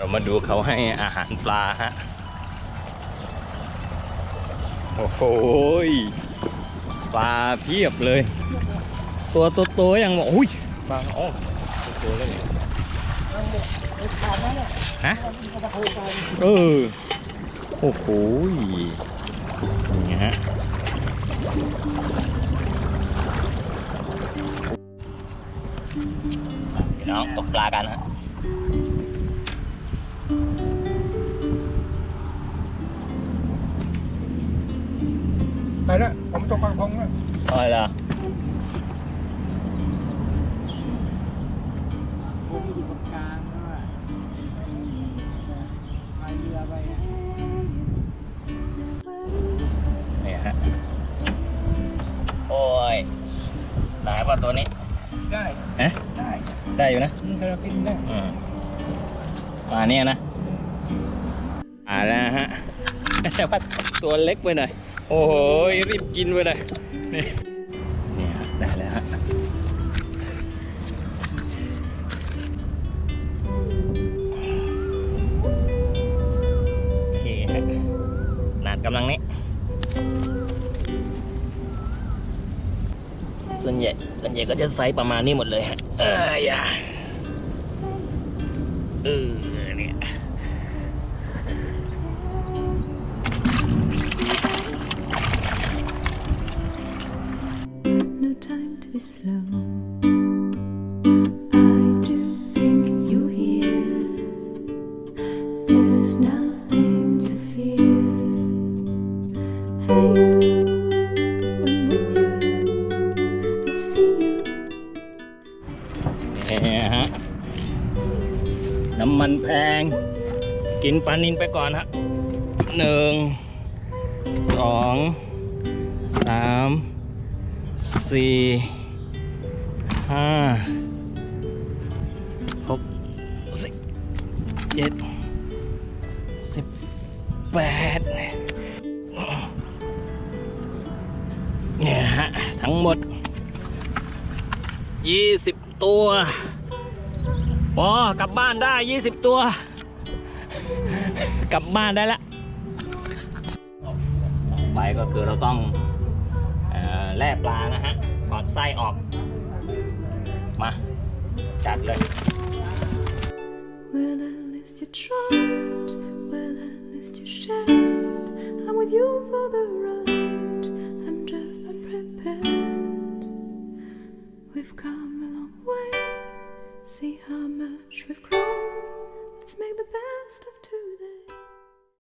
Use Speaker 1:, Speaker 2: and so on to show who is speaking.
Speaker 1: เรามาดูเขาให้อาหารปลาฮะ โอ้โหปลาเพียบเลย ตัวโตๆยังบอกอุ้ยปลาอ๋อตัวๆเลยฮะเออโอ้โหยนี่ฮะพี่น้องตกปลากันฮะ
Speaker 2: ไปแล้วผมตกปลากระพงแล้ว
Speaker 1: อะไรล่ะ
Speaker 3: ผมอยู่ตรงกลางแล้วอะพายเรือไปอะ
Speaker 1: นี่ฮะ โอ้ยตายป่ะตัวนี้
Speaker 2: ได้
Speaker 1: ฮะ
Speaker 2: ได้
Speaker 1: ได้อยู่นะ
Speaker 2: นี่เรากินได้
Speaker 1: อืมมาเนี่ยนะ อ่าแล้วฮะแต่ว่าตัวเล็กไปหน่อย โอ้โหรีบกินไปเลยนี่นี่ฮะได้แล้วฮะโอเคฮะหนาดกำลังนี้ ส่วนใหญ่ส่วนใหญ่ก็จะไซส์ประมาณนี้หมดเลยฮะเอออย่าเออ
Speaker 4: no time to be slow. I do think you're here. There's nothing to fear. Hey, you, I'm with you. I see you.
Speaker 1: เนี่ยฮะน้ำมันแพง กินปลานินไปก่อนฮะหนึ่งสองสาม สี่ห้าหกสิบเจ็ดสิบแปดเนี่ยฮะ ทั้งหมดยี่สิบตัวพอกลับบ้านได้ยี่สิบตัว กลับบ้านได้ละ ไปก็คือเราต้อง แล่ปลานะฮะถอดไส้ออก มา จัดเลย
Speaker 4: Well, at least you tried. Well, at least you shared. I'm with you for the ride. I'm just unprepared. We've come a long way. See how much we've grown. Let's make the best of today.